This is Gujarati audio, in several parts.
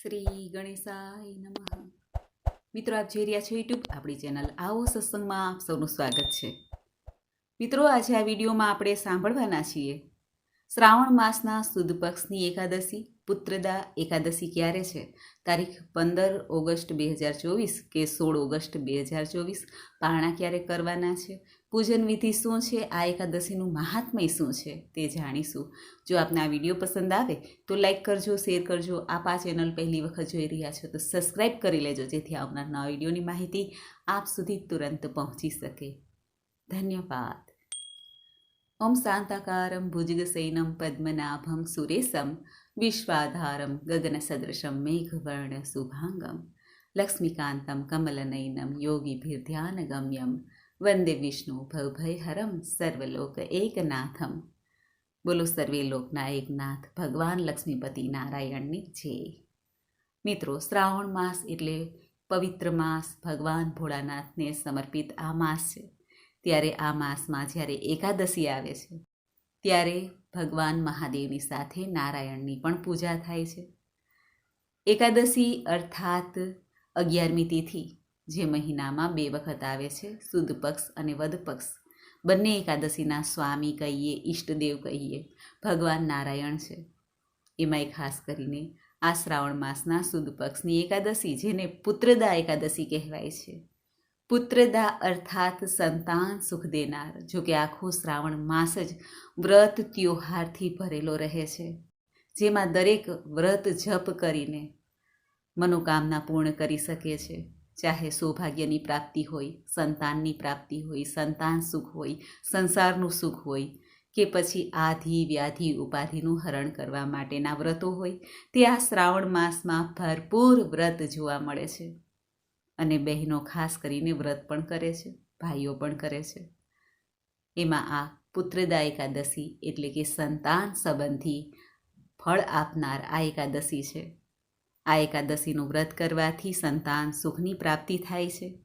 શ્રી ગણેશાય નમઃ. મિત્રો, આપ જોઈ રહ્યા છો યુટ્યુબ આપણી ચેનલ આવો સત્સંગમાં આપ સૌનું સ્વાગત છે. મિત્રો, આજે આ વિડીયોમાં આપણે સાંભળવાના છીએ. શ્રાવણ માસના સુદ પક્ષની એકાદશી, પુત્રદા એકાદશી ક્યારે છે? તારીખ પંદર ઓગસ્ટ બે હજાર ચોવીસ કે સોળ ઓગસ્ટ બે હજાર ચોવીસ, પારણા ક્યારે કરવાના છે? પૂજન વિધિ શું છે? આ એકાદશીનું મહાત્મય શું છે તે જાણીશું. જો આપને આ વીડિયો પસંદ આવે તો લાઈક કરજો, શેર કરજો. આપ આ ચેનલ પહેલી વખત જોઈ રહ્યા છો તો સબસ્ક્રાઈબ કરી લેજો જેથી આવનાર નવા વિડીયોની માહિતી આપ સુધી તુરંત પહોંચી શકે. ધન્યવાદ. ઓમ શાંતાકારમ ભુજગસૈનમ પદ્મનાભમ સુરેશમ વિશ્વાધારમ ગગનસદૃશમ મેઘવર્ણ શુભાંગમ લક્ષ્મીકાંતમ કમલનયનમ યોગીભિર્ધ્યાનગમ્યમ વંદે વિષ્ણુ ભવભયહરમ સર્વલોક એકનાથમ. બોલો સર્વે લોકના એકનાથ ભગવાન લક્ષ્મીપતિ નારાયણની જય. મિત્રો, શ્રાવણ માસ એટલે પવિત્ર માસ, ભગવાન ભોળાનાથને સમર્પિત આ માસ છે. ત્યારે આ માસમાં જ્યારે એકાદશી આવે છે, ત્યારે ભગવાન મહાદેવની સાથે નારાયણની પણ પૂજા થાય છે. એકાદશી અર્થાત અગિયારમી તિથિ જે મહિનામાં બે વખત આવે છે સુદ પક્ષ અને વધ પક્ષ. બંને એકાદશીના સ્વામી કહીએ, ઈષ્ટદેવ કહીએ, ભગવાન નારાયણ છે. એમાંય ખાસ કરીને આ શ્રાવણ માસના સુદ પક્ષની એકાદશી, જેને પુત્રદા એકાદશી કહેવાય છે. પુત્રદા અર્થાત સંતાન સુખ દેનાર, જો આખો શ્રાવણ માસ જ વ્રત ત્યોહારથી ભરેલો રહે છે. જેમાં દરેક વ્રત જપ કરીને મનોકામના પૂર્ણ કરી શકે છે. ચાહે સૌભાગ્યની પ્રાપ્તિ હોય, સંતાનની પ્રાપ્તિ હોય, સંતાન સુખ હોય, સંસારનું સુખ હોય, કે પછી આધિ વ્યાધિ ઉપાધિનું હરણ કરવા માટેના વ્રતો હોય, તે આ શ્રાવણ માસમાં ભરપૂર વ્રત જોવા મળે છે. અને બહેનો ખાસ કરીને વ્રત પણ કરે છે, ભાઈઓ પણ કરે છે. એમાં આ પુત્રદા એકાદશી એટલે કે સંતાન સંબંધી ફળ આપનાર આ એકાદશી છે. આ એકાદશીનું વ્રત કરવાથી સંતાન સુખની પ્રાપ્તિ થાય છે.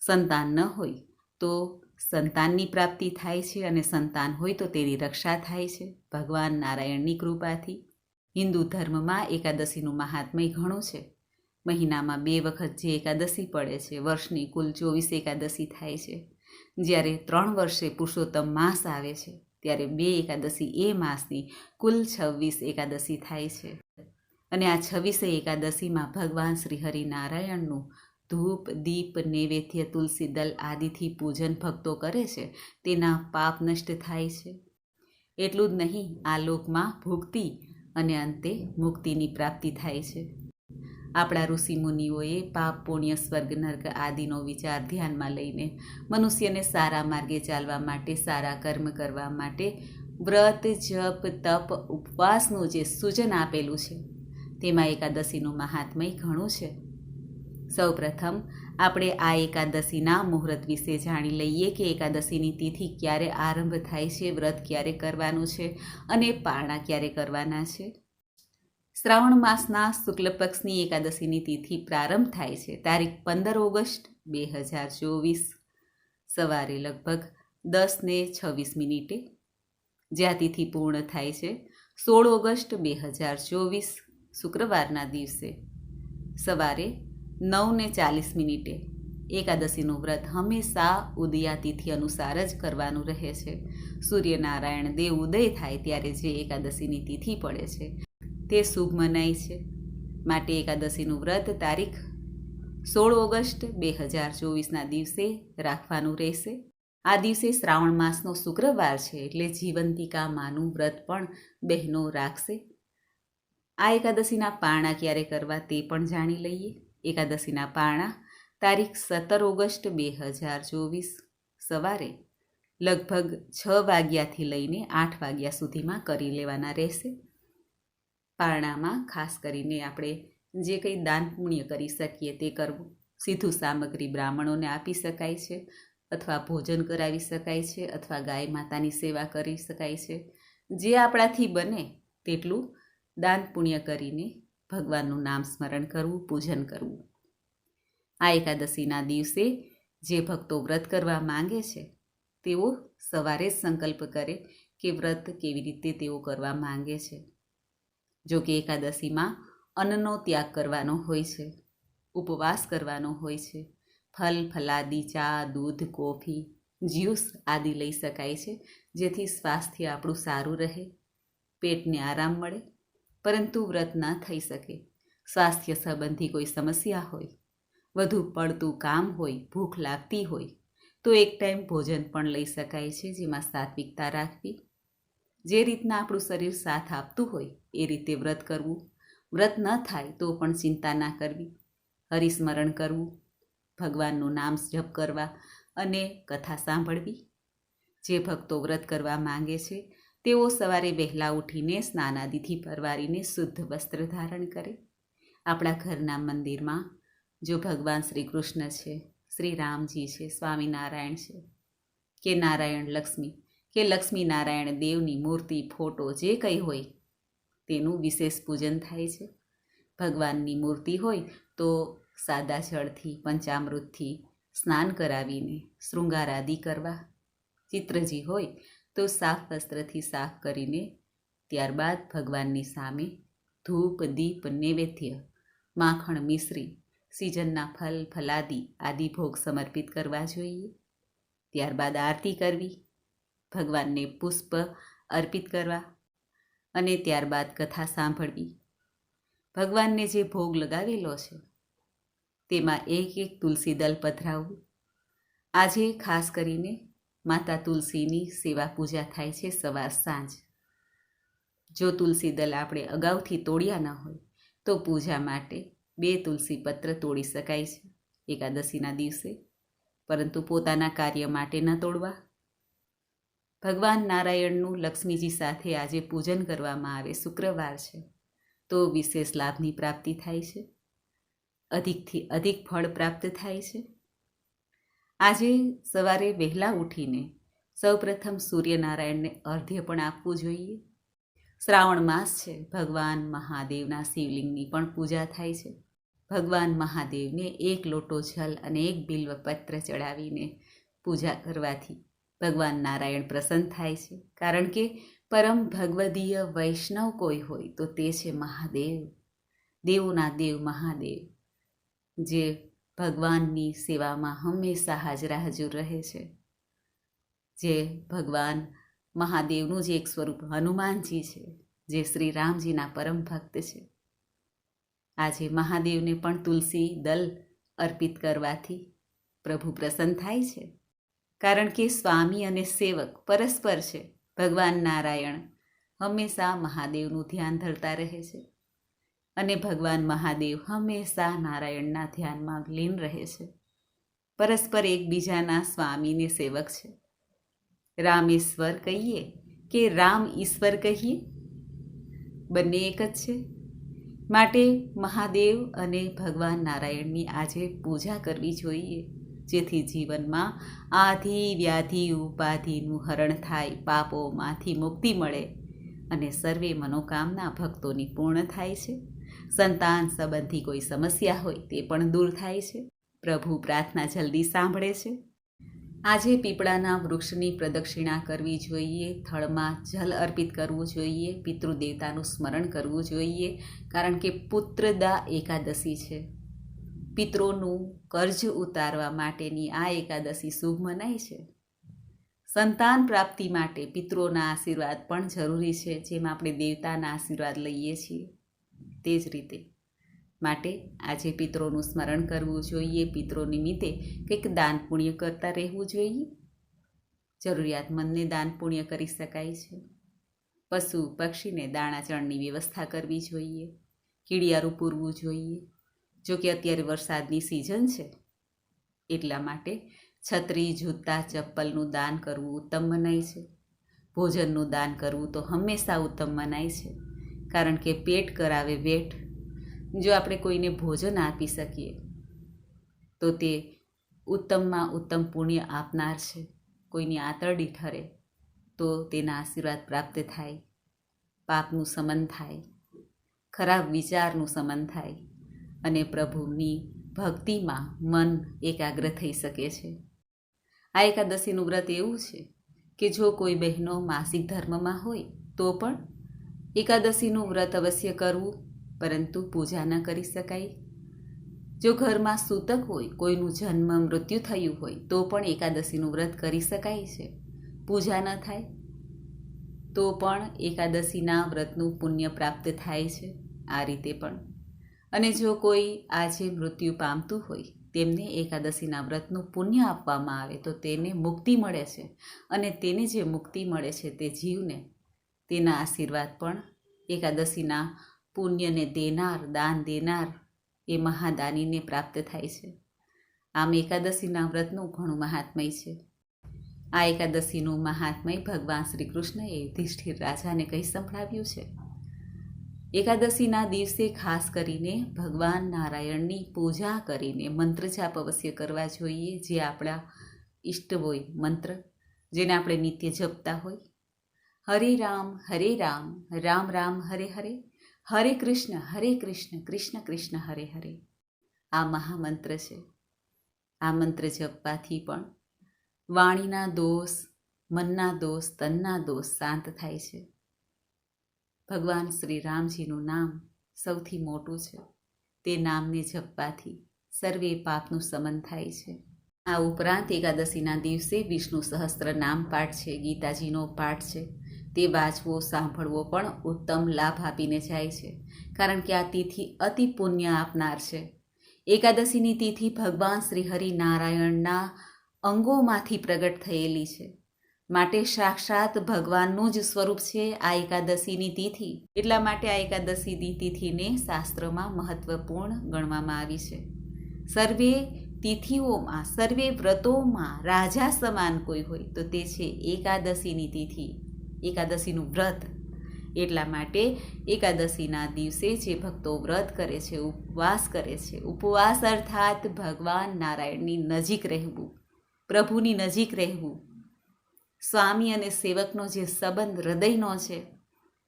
સંતાન ન હોય તો સંતાનની પ્રાપ્તિ થાય છે અને સંતાન હોય તો તેની રક્ષા થાય છે, ભગવાન નારાયણની કૃપાથી. હિન્દુ ધર્મમાં એકાદશીનું મહાત્મય ઘણું છે. મહિનામાં બે વખત જે એકાદશી પડે છે, વર્ષની કુલ ચોવીસ એકાદશી થાય છે. જ્યારે ત્રણ વર્ષે પુરુષોત્તમ માસ આવે છે, ત્યારે બે એકાદશી એ માસની કુલ છવ્વીસ એકાદશી થાય છે. અને આ છવ્વીસે એકાદશીમાં ભગવાન શ્રી હરિનારાયણનું ધૂપ, દીપ, નૈવેદ્ય, તુલસી દલ આદિથી પૂજન ભક્તો કરે છે, તેના પાપ નષ્ટ થાય છે. એટલું જ નહીં, આ લોકમાં ભુક્તિ અને અંતે મુક્તિની પ્રાપ્તિ થાય છે. આપણા ઋષિમુનિઓએ પાપ, પુણ્ય, સ્વર્ગ, નર્ક આદિનો વિચાર ધ્યાનમાં લઈને મનુષ્યને સારા માર્ગે ચાલવા માટે, સારા કર્મ કરવા માટે વ્રત, જપ, તપ, ઉપવાસનું જે સૂચન આપેલું છે તેમાં એકાદશીનું મહાત્મય ઘણું છે. સૌપ્રથમ, આપણે આ એકાદશીના મુહૂર્ત વિશે જાણી લઈએ કે એકાદશીની તિથિ ક્યારે આરંભ થાય છે, વ્રત ક્યારે કરવાનું છે અને પારણા ક્યારે કરવાના છે. શ્રાવણ માસના શુક્લ પક્ષની એકાદશીની તિથિ પ્રારંભ થાય છે, તારીખ પંદર ઓગસ્ટ, બે હજાર ચોવીસ. સવારે લગભગ દસ ને છવ્વીસ મિનિટે. જ્યાં તિથિ પૂર્ણ થાય છે, સોળ ઓગસ્ટ, બે હજાર ચોવીસ. શુક્રવારના દિવસે સવારે નવને ચાલીસ મિનિટે એકાદશીનું વ્રત હંમેશા ઉદયા તિથિ અનુસાર જ કરવાનું રહે છે. સૂર્યનારાયણ દેવ ઉદય થાય ત્યારે જે એકાદશીની તિથિ પડે છે તે શુભ મનાય છે. માટે એકાદશીનું વ્રત તારીખ સોળ ઓગસ્ટ બે હજાર ચોવીસના દિવસે રાખવાનું રહેશે. આ દિવસે શ્રાવણ માસનો શુક્રવાર છે એટલે જીવંતિકા માનું વ્રત પણ બહેનો રાખશે. આ એકાદશીના પારણા ક્યારે કરવા તે પણ જાણી લઈએ. એકાદશીના પારણા, તારીખ સત્તર ઓગસ્ટ બે હજાર ચોવીસ, સવારે લગભગ છ વાગ્યાથી લઈને આઠ વાગ્યા સુધીમાં કરી લેવાના રહેશે. પારણામાં ખાસ કરીને આપણે જે કંઈ દાન પુણ્ય કરી શકીએ તે કરવું. સીધું સામગ્રી બ્રાહ્મણોને આપી શકાય છે, અથવા ભોજન કરાવી શકાય છે, અથવા ગાય માતાની સેવા કરી શકાય છે. જે આપણાથી બને તેટલું દાન પુણ્ય કરીને ભગવાનનું નામ સ્મરણ કરવું, પૂજન કરવું. આ એકાદશીના દિવસે જે ભક્તો વ્રત કરવા માંગે છે, તેઓ સવારે જ સંકલ્પ કરે કે વ્રત કેવી રીતે તેઓ કરવા માંગે છે. જો કે એકાદશીમાં અન્નનો ત્યાગ કરવાનો હોય છે, ઉપવાસ કરવાનો હોય છે, ફલ, ફલાદી, ચા, દૂધ, કોફી, જ્યુસ આદિ લઈ શકાય છે, જેથી સ્વાસ્થ્ય આપણું સારું રહે, પેટને આરામ મળે પરંતુ વ્રત ના થઈ શકે. સ્વાસ્થ્ય સંબંધી કોઈ સમસ્યા હોય, વધુ પડતું કામ હોય, ભૂખ લાગતી હોય, તો એક ટાઈમ ભોજન પણ લઈ શકાય છે જેમાં સાત્વિકતા રાખવી. જે રીતના આપણું શરીર સાથ આપતું હોય, એ રીતે વ્રત કરવું. વ્રત ન થાય તો પણ ચિંતા ના કરવી. હરિસ્મરણ કરવું, ભગવાનનું નામ જપ કરવા અને કથા સાંભળવી. જે ભક્તો વ્રત કરવા માંગે છે તેઓ સવારે વહેલા ઉઠીને સ્નાનાદિથી પરવારીને શુદ્ધ વસ્ત્ર ધારણ કરે. આપણા ઘરના મંદિરમાં જો ભગવાન શ્રી કૃષ્ણ છે, શ્રી રામજી છે, સ્વામિનારાયણ છે, કે નારાયણ લક્ષ્મી, કે લક્ષ્મી નારાયણ દેવની મૂર્તિ, ફોટો જે કંઈ હોય, તેનું વિશેષ પૂજન થાય છે. ભગવાનની મૂર્તિ હોય તો સાદા જળથી, પંચામૃતથી સ્નાન કરાવીને શૃંગાર આદિ કરવા. ચિત્રજી હોય તો સાફ વસ્ત્રથી સાફ કરીને ત્યારબાદ ભગવાનની સામે ધૂપ, દીપ, નૈવેદ્ય, માખણ મિશ્રી, સિઝનના ફલ, ફલાદી આદિ ભોગ સમર્પિત કરવા જોઈએ. ત્યારબાદ આરતી કરવી, ભગવાનને પુષ્પ અર્પિત કરવા અને ત્યારબાદ કથા સાંભળવી. ભગવાનને જે ભોગ લગાવેલો છે, તેમાં એક એક તુલસી દલ પધરાવવું આજે ખાસ કરીને માતા તુલસીની સેવા પૂજા થાય છે સવાર સાંજ. જો તુલસી દલ આપણે અગાઉથી તોડ્યા ન હોય, તો પૂજા માટે બે તુલસી પત્ર તોડી શકાય છે એકાદશીના દિવસે. પરંતુ પોતાના કાર્ય માટે ન તોડવા. ભગવાન નારાયણનું લક્ષ્મીજી સાથે આજે પૂજન કરવામાં આવે શુક્રવાર છે, તો વિશેષ લાભની પ્રાપ્તિ થાય છે. અધિકથી અધિક ફળ પ્રાપ્ત થાય છે. આજે સવારે વહેલા ઉઠીને સૌપ્રથમ સૂર્યનારાયણને અર્ધ્ય પણ આપવું જોઈએ. શ્રાવણ માસ છે, ભગવાન મહાદેવના શિવલિંગની પણ પૂજા થાય છે. ભગવાન મહાદેવને એક લોટો જલ અને એક બિલ્વપત્ર ચડાવીને પૂજા કરવાથી ભગવાન નારાયણ પ્રસન્ન થાય છે. કારણ કે પરમ ભગવદીય વૈષ્ણવ કોઈ હોય તો તે છે મહાદેવ. દેવોના દેવ મહાદેવ. જે ભગવાનની સેવામાં હંમેશા હાજરા હજુર રહે છે. જે ભગવાન મહાદેવનું જે એક સ્વરૂપ હનુમાનજી છે, જે શ્રી રામજીના પરમ ભક્ત છે. આજે મહાદેવને પણ તુલસી, દલ અર્પિત કરવાથી પ્રભુ પ્રસન્ન થાય છે. કારણ કે સ્વામી અને સેવક પરસ્પર છે. ભગવાન નારાયણ હંમેશા મહાદેવનું ધ્યાન ધરતા રહે છે. અને ભગવાન મહાદેવ હંમેશા નારાયણના ધ્યાનમાં લીન રહે છે. પરસ્પર એકબીજાના સ્વામીને સેવક છે. રામેશ્વર કહીએ કે રામ ઈશ્વર કહીએ? બંને એક જ છે. માટે મહાદેવ અને ભગવાન નારાયણની આજે પૂજા કરવી જોઈએ, જેથી જીવનમાં આધિ વ્યાધિ ઉપાધિનું હરણ થાય, પાપોમાંથી મુક્તિ મળે અને સર્વે મનોકામના ભક્તોની પૂર્ણ થાય છે. સંતાન સંબંધી કોઈ સમસ્યા હોય તે પણ દૂર થાય છે. પ્રભુ પ્રાર્થના જલ્દી સાંભળે છે. આજે પીપળાના વૃક્ષની પ્રદક્ષિણા કરવી જોઈએ, થળમાં જલ અર્પિત કરવું જોઈએ, પિતૃદેવતાનું સ્મરણ કરવું જોઈએ, કારણ કે પુત્રદા એકાદશી છે. પિત્રોનું કર્જ ઉતારવા માટેની આ એકાદશી શુભ મનાય છે. સંતાન પ્રાપ્તિ માટે પિત્રોના આશીર્વાદ પણ જરૂરી છે, જેમ આપણે દેવતાના આશીર્વાદ લઈએ છીએ. તે જ રીતે. માટે આજે પિત્રોનું સ્મરણ કરવું જોઈએ. પિત્રો નિમિત્તે કંઈક દાન પુણ્ય કરતા રહેવું જોઈએ. જરૂરિયાતમંદને દાન પુણ્ય કરી શકાય છે. પશુ પક્ષીને દાણા ચણની વ્યવસ્થા કરવી જોઈએ. કીડિયારું પૂરવું જોઈએ. જો કે અત્યારે વરસાદની સિઝન છે, એટલા માટે છત્રી, જૂતા, ચપ્પલનું દાન કરવું ઉત્તમ મનાય છે. ભોજનનું દાન કરવું તો હંમેશા ઉત્તમ મનાય છે. કારણ કે પેટ કરાવે વેઠ જો આપણે કોઈને ભોજન આપી શકીએ, તો તે ઉત્તમમાં ઉત્તમ પુણ્ય આપનાર છે. કોઈની આંતરડી ઠરે, તો તેના આશીર્વાદ પ્રાપ્ત થાય. પાપનું સમન થાય. ખરાબ વિચારનું સમન થાય. અને પ્રભુની ભક્તિમાં મન એકાગ્ર થઈ શકે છે. આ એકાદશીનું વ્રત એવું છે કે જો કોઈ બહેનો માસિક ધર્મમાં હોય, તો પણ એકાદશીનું વ્રત અવશ્ય કરવું, પરંતુ પૂજા ન કરી શકાય. જો ઘરમાં સૂતક હોય, કોઈનું જન્મ મૃત્યુ થયું હોય, તો પણ એકાદશીનું વ્રત કરી શકાય છે. પૂજા ન થાય, તો પણ એકાદશીના વ્રતનું પુણ્ય પ્રાપ્ત થાય છે, આ રીતે પણ. અને જો કોઈ આજે મૃત્યુ પામતું હોય, તેમને એકાદશીના વ્રતનું પુણ્ય આપવામાં આવે, તો તેને મુક્તિ મળે છે. અને તેને જે મુક્તિ મળે છે, તે જીવને તેના આશીર્વાદ પણ. એકાદશીના પુણ્યને દેનાર, દાન દેનાર એ મહાદાનીને પ્રાપ્ત થાય છે. આમ એકાદશીના વ્રતનું ઘણું મહાત્મય છે. આ એકાદશીનું મહાત્મય ભગવાન શ્રી કૃષ્ણએ યુધિષ્ઠિર રાજાને કહી સંભળાવ્યું છે. એકાદશીના દિવસે ખાસ કરીને ભગવાન નારાયણની પૂજા કરીને મંત્ર જાપ અવશ્ય કરવા જોઈએ જે આપણા ઈષ્ટ હોય મંત્ર, જેને આપણે નિત્ય જપતા હોય. હરે રામ હરે રામ રામ રામ, હરે હરે. હરે કૃષ્ણ હરે કૃષ્ણ કૃષ્ણ કૃષ્ણ, હરે હરે. આ મહામંત્ર છે. આ મંત્ર જપવાથી પણ વાણીના દોષ, મનના દોષ, તનના દોષ શાંત થાય છે. ભગવાન શ્રી રામજીનું નામ સૌથી મોટું છે. તે નામને જપવાથી સર્વે પાપનું સમન થાય છે. આ ઉપરાંત એકાદશીના દિવસે વિષ્ણુ સહસ્ત્ર નામ પાઠ છે, ગીતાજીનો પાઠ છે. તે વાંચવો, સાંભળવો પણ ઉત્તમ લાભ આપીને જાય છે. કારણ કે આ તિથિ અતિ પુણ્ય આપનાર છે. એકાદશીની તિથિ ભગવાન શ્રી હરિ નારાયણના અંગોમાંથી પ્રગટ થયેલી છે. માટે સાક્ષાત ભગવાનનું જ સ્વરૂપ છે આ એકાદશીની તિથિ. એટલા માટે આ એકાદશીની તિથિને શાસ્ત્રમાં મહત્વપૂર્ણ ગણવામાં આવી છે. સર્વે તિથિઓમાં, સર્વે વ્રતોમાં રાજા સમાન કોઈ હોય તો તે છે એકાદશીની તિથિ. એકાદશીનું વ્રત. એટલા માટે એકાદશીના દિવસે જે ભક્તો વ્રત કરે છે, ઉપવાસ કરે છે, ઉપવાસ અર્થાત ભગવાન નારાયણની નજીક રહેવું, પ્રભુની નજીક રહેવું. સ્વામી અને સેવકનો જે સંબંધ હૃદયનો છે,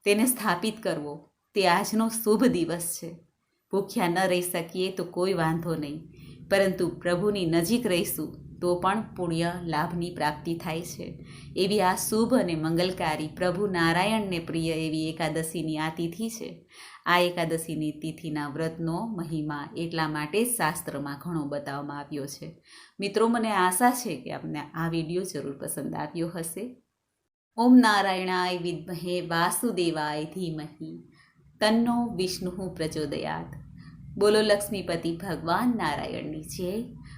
તેને સ્થાપિત કરવો, તે આજનો શુભ દિવસ છે. ભૂખ્યા ન રહી શકીએ તો કોઈ વાંધો નહીં. પરંતુ પ્રભુની નજીક રહીશું તો પણ પુણ્ય લાભની પ્રાપ્તિ થાય છે. એવી આ શુભ અને મંગલકારી પ્રભુ નારાયણને પ્રિય એવી એકાદશીની આ તિથિ છે. આ એકાદશીની તિથિના વ્રતનો મહિમા એટલા માટે શાસ્ત્રમાં ઘણો બતાવવામાં આવ્યો છે. મિત્રો, મને આશા છે કે આપને આ વીડિયો જરૂર પસંદ આવ્યો હશે. ઓમ નારાયણાય વિદ્મહે વાસુદેવાય ધીમહી. તન્નો વિષ્ણુ પ્રચોદયાત. બોલો લક્ષ્મીપતિ ભગવાન નારાયણની જય.